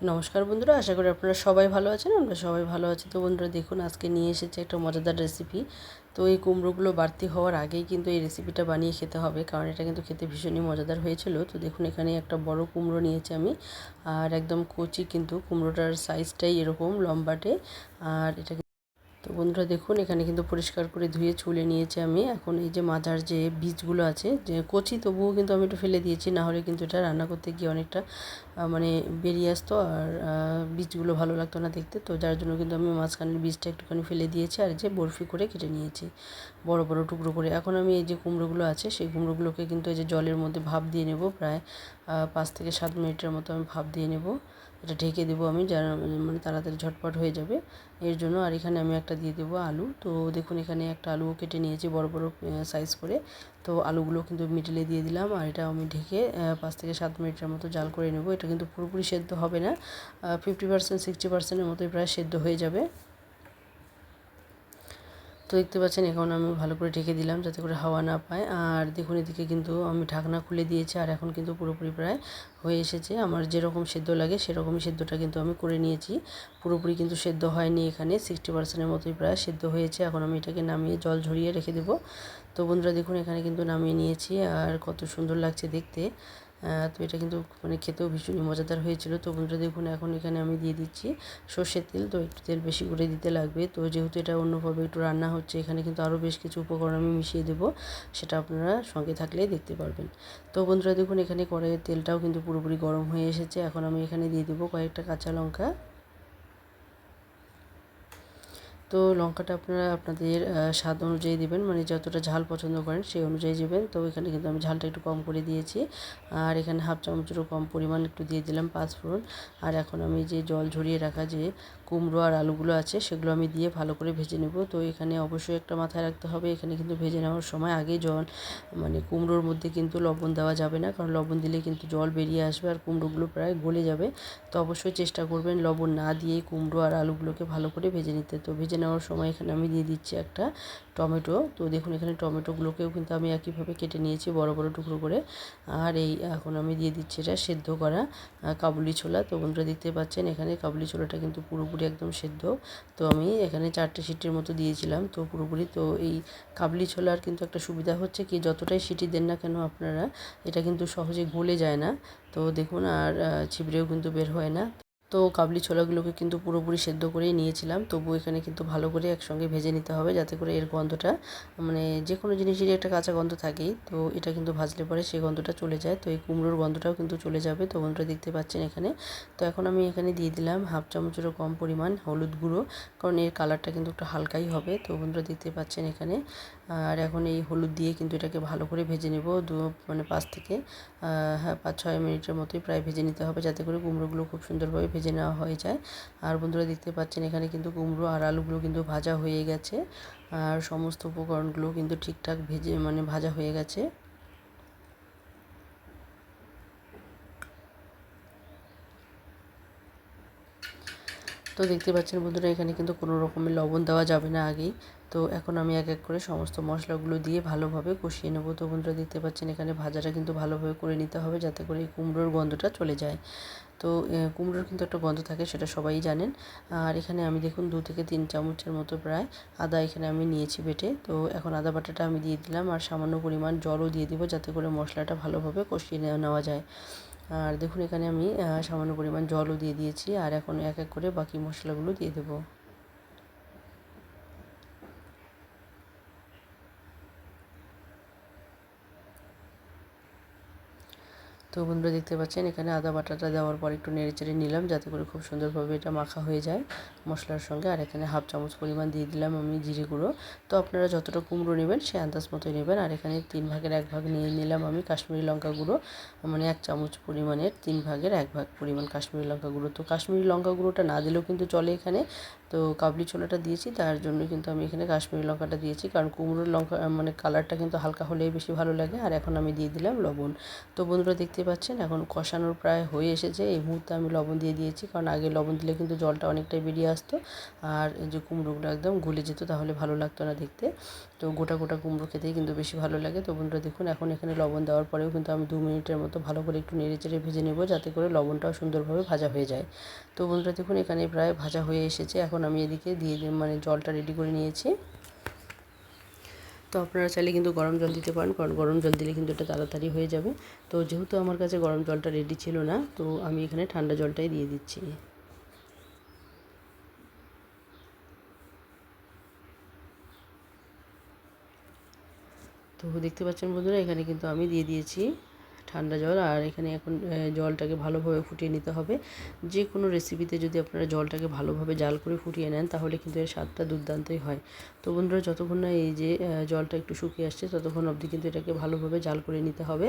নমস্কার বন্ধুরা, আশা করি আপনারা সবাই ভালো আছেন, আমরা সবাই ভালো আছি। তো বন্ধুরা, দেখুন, আজকে নিয়ে এসেছে একটা মজাদার রেসিপি তো এই কুমড়োগুলো বাড়তি হওয়ার আগেই কিন্তু এই রেসিপিটা বানিয়ে খেতে হবে, কারণ এটা কিন্তু খেতে ভীষণই মজাদার হয়েছিল। তো দেখুন, এখানে একটা বড় কুমড়ো নিয়েছি আমি, আর একদম কচি কিন্তু কুমড়োটার সাইজটাই এরকম লম্বাটে, আর এটা তো বন্ধুরা দেখুন, এখানে কিন্তু পরিষ্কার করে ধুয়ে ছুলে নিয়েছি আমি। এখন এই যে মাথার যে বীজগুলো আছে, যে কচি, তবুও কিন্তু আমি একটু ফেলে দিয়েছি, না হলে কিন্তু এটা রান্না করতে গিয়ে অনেকটা মানে বেরিয়ে আসতো আর বীজগুলো ভালো লাগতো না দেখতে। তো যার জন্য কিন্তু আমি মাঝখানের বীজটা একটুখানি ফেলে দিয়েছি আর যে বরফি করে কেটে নিয়েছি, বড় বড় টুকরো করে। এখন আমি এই যে কুমড়োগুলো আছে, সেই কুমড়োগুলোকে কিন্তু এই যে জলের মধ্যে ভাপ দিয়ে নেব, প্রায় পাঁচ থেকে সাত মিনিটের মতো আমি ভাপ দিয়ে নেব। এটা ঢেকে দেবো আমি যারা মানে তাড়াতাড়ি ঝটপট হয়ে যাবে। এর জন্য আর এখানে আমি একটা দিয়ে দেবো আলু। তো দেখুন, এখানে একটা আলুও কেটে নিয়েছি বড় বড় সাইজ করে। তো আলুগুলো কিন্তু মিডলে দিয়ে দিলাম আর এটা আমি ঢেকে পাঁচ থেকে সাত মিনিটের মতো জাল করে নেব। এটা কিন্তু পুরোপুরি সেদ্ধ হবে না ফিফটি পার্সেন্ট সিক্সটি পার্সেন্টের মতোই প্রায় সেদ্ধ হয়ে যাবে। তো দেখতে পাচ্ছেন, এখন আমি ভালো করে ঢেকে দিলাম যাতে করে হাওয়া না পায়। আর দেখুন, এদিকে কিন্তু আমি ঢাকনা খুলে দিয়েছি, আর এখন কিন্তু পুরোপুরি প্রায় হয়ে এসেছে। আমার যেরকম সেদ্ধ লাগে, সেরকমই সেদ্ধটা কিন্তু আমি করে নিয়েছি। পুরোপুরি কিন্তু সেদ্ধ হয়নি এখানে সিক্সটি পার্সেন্টের মতোই প্রায় সেদ্ধ হয়েছে। এখন আমি এটাকে নামিয়ে জল ঝরিয়ে রেখে দেবো। তো বন্ধুরা, দেখুন, এখানে কিন্তু নামিয়ে নিয়েছি, আর কত সুন্দর লাগছে দেখতে। তো এটা কিন্তু মানে খেতেও ভীষণই মজাদার হয়েছিল। তো বন্ধুরা দেখুন, এখন এখানে আমি দিয়ে দিচ্ছি সর্ষের তেল। তো একটু তেল বেশি করে দিতে লাগবে। তো যেহেতু এটা অন্যভাবে একটু রান্না হচ্ছে, এখানে কিন্তু আরও বেশ কিছু উপকরণ আমি মিশিয়ে দেবো। সেটা আপনারা সঙ্গে থাকলে দেখতে পারবেন। তো বন্ধুরা দেখুন, এখানে কড়াইয়ের তেলটাও কিন্তু পুরোপুরি গরম হয়ে এসেছে। এখন আমি এখানে দিয়ে দেবো কয়েকটা কাঁচা লঙ্কা। তো লঙ্কাটা আপনারা আপনাদের স্বাদ অনুযায়ী দেবেন মানে যতটা ঝাল পছন্দ করেন সেই অনুযায়ী দেবেন। তো এখানে কিন্তু আমি ঝালটা একটু কম করে দিয়েছি। আর এখানে হাফ চামচেরও কম পরিমাণ একটু দিয়ে দিলাম পাঁচ ফোড়ন আর এখন আমি যে জল ঝরিয়ে রাখা যে কুমড়ো আর আলুগুলো আছে, সেগুলো আমি দিয়ে ভালো করে ভেজে নেব। তো এখানে অবশ্যই একটা মাথায় রাখতে হবে, এখানে কিন্তু ভেজে নেওয়ার সময় আগে জল মানে কুমড়োর মধ্যে কিন্তু লবণ দেওয়া যাবে না, কারণ লবণ দিলে কিন্তু জল বেরিয়ে আসবে আর কুমড়োগুলো প্রায় গলে যাবে। তো অবশ্যই চেষ্টা করবেন লবণ না দিয়ে কুমড়ো আর আলুগুলোকে ভালো করে ভেজে নিতে। তো ভেজে নেওয়ার সময় এখানে আমি দিয়ে দিচ্ছি একটা টমেটো। তো দেখুন এখানে টমেটোগুলোকেও কিন্তু আমি একইভাবে কেটে নিয়েছি বড় বড় টুকরো করে। আর এই এখন আমি দিয়ে দিচ্ছি এটা সেদ্ধ করা কাবুলি ছোলা। তো বন্ধুরা দেখতে পাচ্ছেন, এখানে কাবুলি ছোলাটা কিন্তু পুরোপুরি একদম সেদ্ধ। তো আমি এখানে চারটে সিটির মতো দিয়েছিলাম। তো পুরোপুরি তো এই কাবলি ছোলার কিন্তু একটা সুবিধা হচ্ছে কি, যতটাই সিটি দেন না কেন আপনারা, এটা কিন্তু সহজে গলে যায় না। তো দেখুন, আর ছিবড়েও কিন্তু বের হয় না। তো কাবলি ছোলাগুলোকে কিন্তু পুরোপুরি সেদ্ধ করেই নিয়েছিলাম। তবু এখানে কিন্তু ভালো করে একসঙ্গে ভেজে নিতে হবে যাতে করে এর গন্ধটা মানে যে কোনো জিনিসেরই একটা কাঁচা গন্ধ থাকেই। তো এটা কিন্তু ভাজলে পরে সেই গন্ধটা চলে যায়। তো এই কুমড়োর গন্ধটাও কিন্তু চলে যাবে। তো বন্ধুরা দেখতে পাচ্ছেন এখানে। তো এখন আমি এখানে দিয়ে দিলাম হাফ চামচেরও কম পরিমাণ হলুদ গুঁড়ো, কারণ এর কালারটা কিন্তু একটু হালকাই হবে। তো বন্ধুরা দেখতে পাচ্ছেন এখানে। আর এখন এই হলুদ দিয়ে কিন্তু এটাকে ভালো করে ভেজে নেব দু মানে পাঁচ থেকে হ্যাঁ পাঁচ, ছয় মিনিটের মতোই প্রায় ভেজে নিতে হবে যাতে করে কুমড়োগুলো খুব সুন্দরভাবে ভেজে নেওয়া হয়ে যায়। আর বন্ধুরা দেখতে পাচ্ছেন এখানে কিন্তু কুমড়ো আর আলুগুলো কিন্তু ভাজা হয়ে গেছে। আর সমস্ত উপকরণগুলো কিন্তু ঠিকঠাক ভেজে মানে ভাজা হয়ে গেছে। তো দেখতে পাচ্ছেন বন্ধুরা এখানে কিন্তু কোনো রকমের লবণ দেওয়া যাবে না আগেই। তো এখন আমি এক এক করে সমস্ত মশলাগুলো দিয়ে ভালোভাবে কষিয়ে নেব। তো বন্ধুরা দেখতে পাচ্ছেন এখানে ভাজাটা কিন্তু ভালোভাবে করে নিতে হবে যাতে করে এই কুমড়োর গন্ধটা চলে যায়। তো কুমড়োর কিন্তু একটা গন্ধ থাকে সেটা সবাই জানেন। আর এখানে আমি দেখুন দু থেকে তিন চামচের মতো প্রায় আদা এখানে আমি নিয়েছি বেটে। তো এখন আদা বাটাটা আমি দিয়ে দিলাম আর সামান্য পরিমাণ জলও দিয়ে দিব যাতে করে মশলাটা ভালোভাবে কষিয়ে নেওয়া যায়। আর দেখুন এখানে আমি সামান্য পরিমাণ জলও দিয়ে দিয়েছি আর এখন এক এক করে বাকি মশলাগুলো দিয়ে দেবো। তো বন্ধুরা দেখতে পাচ্ছেন, এখানে আদা বাটাটা দেওয়ার পর একটু নেড়ে চেড়ে নিলাম যাতে করে খুব সুন্দরভাবে এটা মাখা হয়ে যায় মশলার সঙ্গে। আর এখানে হাফ চামচ পরিমাণ দিয়ে দিলাম আমি জিরে গুঁড়ো। তো আপনারা যতটা কুমড়ো নেবেন সে আন্দাজ মতোই নেবেন। আর এখানে তিন ভাগের এক ভাগ নিয়ে নিলাম আমি কাশ্মীরি লঙ্কা গুঁড়ো। মানে এক চামচ পরিমাণের তিন ভাগের এক ভাগ পরিমাণ কাশ্মীরি লঙ্কা গুঁড়ো। তো কাশ্মীরি লঙ্কা গুঁড়োটা না দিলেও কিন্তু চলে এখানে। তো কাবলি ছোলাটা দিয়েছি, তার জন্য কিন্তু আমি এখানে কাশ্মীরি লঙ্কাটা দিয়েছি। কারণ কুমড়োর লঙ্কা মানে কালারটা কিন্তু হালকা হলেই বেশি ভালো লাগে। আর এখন আমি দিয়ে দিলাম লবণ। তো বন্ধুরা দেখতে দেখতে পাচ্ছেন, এখন কষানোর প্রায় হয়ে এসেছে। এই মুহূর্তে আমি লবণ দিয়ে দিয়েছি, কারণ আগে লবণ দিলে কিন্তু জলটা অনেকটাই বেরিয়ে আসতো। আর এই যে কুমড়োগুলো একদম গলে যেত, তাহলে ভালো লাগতো না দেখতে। তো গোটা গোটা কুমড়ো খেতেই কিন্তু বেশি ভালো লাগে। তো বন্ধুরা দেখুন, এখন এখানে লবণ দেওয়ার পরেও কিন্তু আমি দু মিনিটের মতো ভালো করে একটু নেড়ে চেড়ে ভেজে নেব, যাতে করে লবণটাও সুন্দরভাবে ভাজা হয়ে যায়। তো বন্ধুরা দেখুন, এখানে প্রায় ভাজা হয়ে এসেছে। এখন আমি এদিকে দিয়ে মানে জলটা রেডি করে নিয়েছি। তো আপনারা চাইলে কিন্তু গরম জল দিতে পারেন, কারণ গরম জল দিলে কিন্তু এটা তাড়াতাড়ি হয়ে যাবে। তো যেহেতু আমার কাছে গরম জলটা রেডি ছিল না, তো আমি এখানে ঠান্ডা জলটাই দিয়ে দিচ্ছি। তো দেখতে পাচ্ছেন বন্ধুরা, এখানে কিন্তু আমি দিয়ে দিয়েছি ঠান্ডা জল আর এখানে এখন জলটাকে ভালোভাবে ফুটিয়ে নিতে হবে। যে কোনো রেসিপিতে যদি আপনারা জলটাকে ভালোভাবে জাল করে ফুটিয়ে নেন, তাহলে কিন্তু এর স্বাদটা দুর্দান্তই হয়। তো বন্ধুরা, যতক্ষণ না এই যে জলটা একটু শুকিয়ে আসছে, ততক্ষণ অবধি কিন্তু এটাকে ভালোভাবে জাল করে নিতে হবে।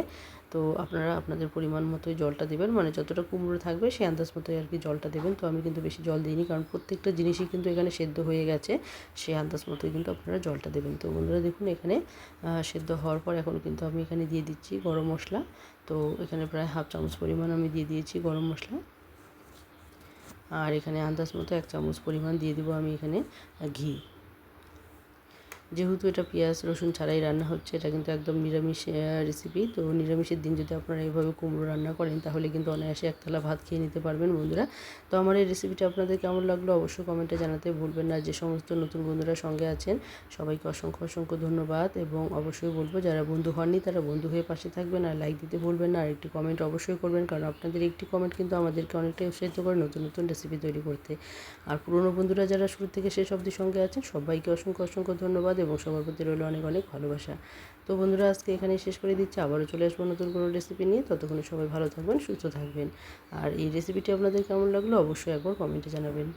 তো আপনারা আপনাদের পরিমাণ মতোই জলটা দেবেন মানে যতটা কুমড়ো থাকবে সেই আন্দাজ মতোই আর কি জলটা দেবেন। তো আমি কিন্তু বেশি জল দিইনি, কারণ প্রত্যেকটা জিনিসই কিন্তু এখানে সেদ্ধ হয়ে গেছে, সেই আন্দাজ মতোই কিন্তু আপনারা জলটা দেবেন। তো বন্ধুরা, দেখুন এখানে সেদ্ধ হওয়ার পর এখন কিন্তু আমি এখানে দিয়ে দিচ্ছি গরম মশলা। তো এখানে প্রায় হাফ চামচ পরিমাণ আমি দিয়ে দিয়েছি গরম মশলা। আর এখানে আন্দাজ মতো এক চামচ পরিমাণ দিয়ে দেবো আমি এখানে ঘি। যেহেতু এটা পেঁয়াজ, রসুন ছাড়াই রান্না হচ্ছে, এটা কিন্তু একদম নিরামিষ রেসিপি তো নিরামিষের দিন যদি আপনারা এইভাবে কুমড়ো রান্না করেন, তাহলে কিন্তু অনায়াসে একতলা ভাত খেয়ে নিতে পারবেন বন্ধুরা। তো আমার এই রেসিপিটা আপনাদের কেমন লাগল অবশ্যই কমেন্টে জানাতে ভুলবেন না। যে সমস্ত নতুন বন্ধুরা সঙ্গে আছেন, সবাইকে অসংখ্য অসংখ্য ধন্যবাদ। এবং অবশ্যই বলব, যারা বন্ধু হননি, তারা বন্ধু হয়ে পাশে থাকবেন আর লাইক দিতে ভুলবেন না। আর একটি কমেন্ট অবশ্যই করবেন, কারণ আপনাদের একটি কমেন্ট কিন্তু আমাদেরকে অনেকটাই উৎসাহিত করে নতুন নতুন রেসিপি তৈরি করতে। আর পুরনো বন্ধুরা যারা শুরু থেকে শেষ অবধি সঙ্গে আছেন, সবাইকে অসংখ্য অসংখ্য ধন্যবাদ। এবং সবার প্রতি রইল অনেক অনেক ভালোবাসা। তো বন্ধুরা, আজকে এখানে শেষ করে দিচ্ছি। আবারও চলে আসব নতুন কোনো রেসিপি নিয়ে। ততক্ষণে সবাই ভালো থাকবেন, সুস্থ থাকবেন। আর এই রেসিপিটি আপনাদের কেমন লাগল অবশ্যই একবার কমেন্টে জানাবেন।